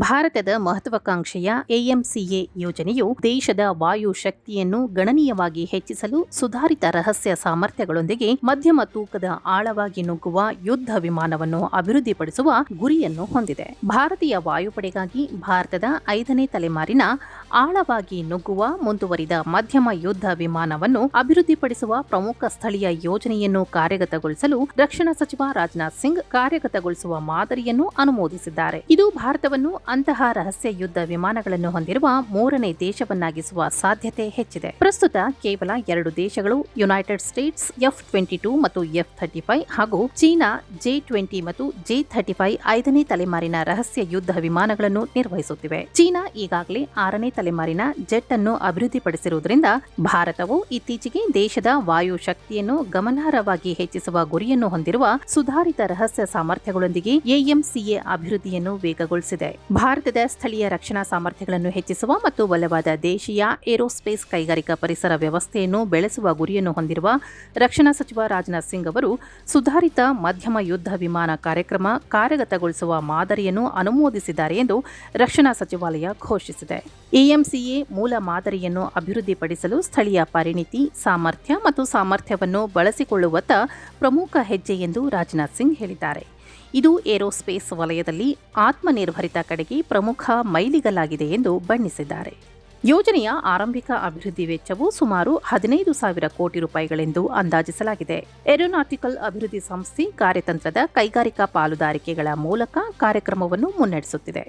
ಭಾರತದ ಮಹತ್ವಾಕಾಂಕ್ಷೆಯ ಎಎಂಸಿಎ ಯೋಜನೆಯು ದೇಶದ ವಾಯು ಶಕ್ತಿಯನ್ನು ಗಣನೀಯವಾಗಿ ಹೆಚ್ಚಿಸಲು ಸುಧಾರಿತ ರಹಸ್ಯ ಸಾಮರ್ಥ್ಯಗಳೊಂದಿಗೆ ಮಧ್ಯಮ ತೂಕದ ಆಳವಾಗಿ ನುಗ್ಗುವ ಯುದ್ಧ ವಿಮಾನವನ್ನು ಅಭಿವೃದ್ಧಿಪಡಿಸುವ ಗುರಿಯನ್ನು ಹೊಂದಿದೆ. ಭಾರತೀಯ ವಾಯುಪಡೆಗಾಗಿ ಭಾರತದ ಐದನೇ ತಲೆಮಾರಿನ ಆಳವಾಗಿ ನುಗ್ಗುವ, ಮುಂದುವರಿದ ಮಧ್ಯಮ ಯುದ್ಧ ವಿಮಾನವನ್ನು ಅಭಿವೃದ್ಧಿಪಡಿಸುವ ಪ್ರಮುಖ ಸ್ಥಳೀಯ ಯೋಜನೆಯನ್ನು ಕಾರ್ಯಗತಗೊಳಿಸಲು ರಕ್ಷಣಾ ಸಚಿವ ರಾಜನಾಥ್ ಸಿಂಗ್ ಕಾರ್ಯಗತಗೊಳಿಸುವ ಮಾದರಿಯನ್ನು ಅನುಮೋದಿಸಿದ್ದಾರೆ. ಇದು ಭಾರತವನ್ನು ಅಂತಹ ರಹಸ್ಯ ಯುದ್ಧ ವಿಮಾನಗಳನ್ನು ಹೊಂದಿರುವ ಮೂರನೇ ದೇಶವನ್ನಾಗಿಸುವ ಸಾಧ್ಯತೆ ಹೆಚ್ಚಿದೆ. ಪ್ರಸ್ತುತ ಕೇವಲ ಎರಡು ದೇಶಗಳು United States F twenty two ಮತ್ತು ಎಫ್ ಥರ್ಟಿ ಫೈವ್ ಹಾಗೂ ಚೀನಾ ಜೆ ಟ್ವೆಂಟಿ ಮತ್ತು ಜೆ ಥರ್ಟಿ ಫೈವ್ ಐದನೇ ತಲೆಮಾರಿನ ರಹಸ್ಯ ಯುದ್ಧ ವಿಮಾನಗಳನ್ನು ನಿರ್ವಹಿಸುತ್ತಿವೆ. ಚೀನಾ ಈಗಾಗಲೇ ಆರನೇ ತಲೆಮಾರಿನ ಜೆಟ್ ಅನ್ನು ಅಭಿವೃದ್ಧಿಪಡಿಸಿರುವುದರಿಂದ ಭಾರತವು ಇತ್ತೀಚೆಗೆ ದೇಶದ ವಾಯು ಶಕ್ತಿಯನ್ನು ಗಮನಾರ್ಹವಾಗಿ ಹೆಚ್ಚಿಸುವ ಗುರಿಯನ್ನು ಹೊಂದಿರುವ ಸುಧಾರಿತ ರಹಸ್ಯ ಸಾಮರ್ಥ್ಯಗಳೊಂದಿಗೆ ಎಎಂಸಿಎ ಅಭಿವೃದ್ಧಿಯನ್ನು ವೇಗಗೊಳಿಸಿದೆ. ಭಾರತದ ಸ್ಥಳೀಯ ರಕ್ಷಣಾ ಸಾಮರ್ಥ್ಯಗಳನ್ನು ಹೆಚ್ಚಿಸುವ ಮತ್ತು ಬಲವಾದ ದೇಶೀಯ ಏರೋಸ್ಪೇಸ್ ಕೈಗಾರಿಕಾ ಪರಿಸರ ವ್ಯವಸ್ಥೆಯನ್ನು ಬೆಳೆಸುವ ಗುರಿಯನ್ನು ಹೊಂದಿರುವ ರಕ್ಷಣಾ ಸಚಿವ ರಾಜನಾಥ್ ಸಿಂಗ್ ಅವರು ಸುಧಾರಿತ ಮಧ್ಯಮ ಯುದ್ಧ ವಿಮಾನ ಕಾರ್ಯಕ್ರಮ ಕಾರ್ಯಗತಗೊಳಿಸುವ ಮಾದರಿಯನ್ನು ಅನುಮೋದಿಸಿದ್ದಾರೆ ಎಂದು ರಕ್ಷಣಾ ಸಚಿವಾಲಯ ಘೋಷಿಸಿದೆ. ಎಎಂಸಿಎ ಮೂಲ ಮಾದರಿಯನ್ನು ಅಭಿವೃದ್ಧಿಪಡಿಸಲು ಸ್ಥಳೀಯ ಪರಿಣಿತಿ, ಸಾಮರ್ಥ್ಯ ಮತ್ತು ಸಾಮರ್ಥ್ಯವನ್ನು ಬಳಸಿಕೊಳ್ಳುವತ್ತ ಪ್ರಮುಖ ಹೆಜ್ಜೆ ಎಂದು ರಾಜನಾಥ್ ಸಿಂಗ್ ಹೇಳಿದ್ದಾರೆ. ಇದು ಏರೋಸ್ಪೇಸ್ ವಲಯದಲ್ಲಿ ಆತ್ಮನಿರ್ಭರಿತ ಕಡೆಗೆ ಪ್ರಮುಖ ಮೈಲಿಗಲ್ಲಾಗಿದೆ ಎಂದು ಬಣ್ಣಿಸಿದ್ದಾರೆ. ಯೋಜನೆಯ ಆರಂಭಿಕ ಅಭಿವೃದ್ಧಿ ವೆಚ್ಚವು ಸುಮಾರು ಹದಿನೈದು ಸಾವಿರ ಕೋಟಿ ರೂಪಾಯಿಗಳೆಂದು ಅಂದಾಜಿಸಲಾಗಿದೆ. ಏರೋನಾಟಿಕಲ್ ಅಭಿವೃದ್ಧಿ ಸಂಸ್ಥೆ ಕಾರ್ಯತಂತ್ರದ ಕೈಗಾರಿಕಾ ಪಾಲುದಾರಿಕೆಗಳ ಮೂಲಕ ಕಾರ್ಯಕ್ರಮವನ್ನು ಮುನ್ನಡೆಸುತ್ತಿದೆ.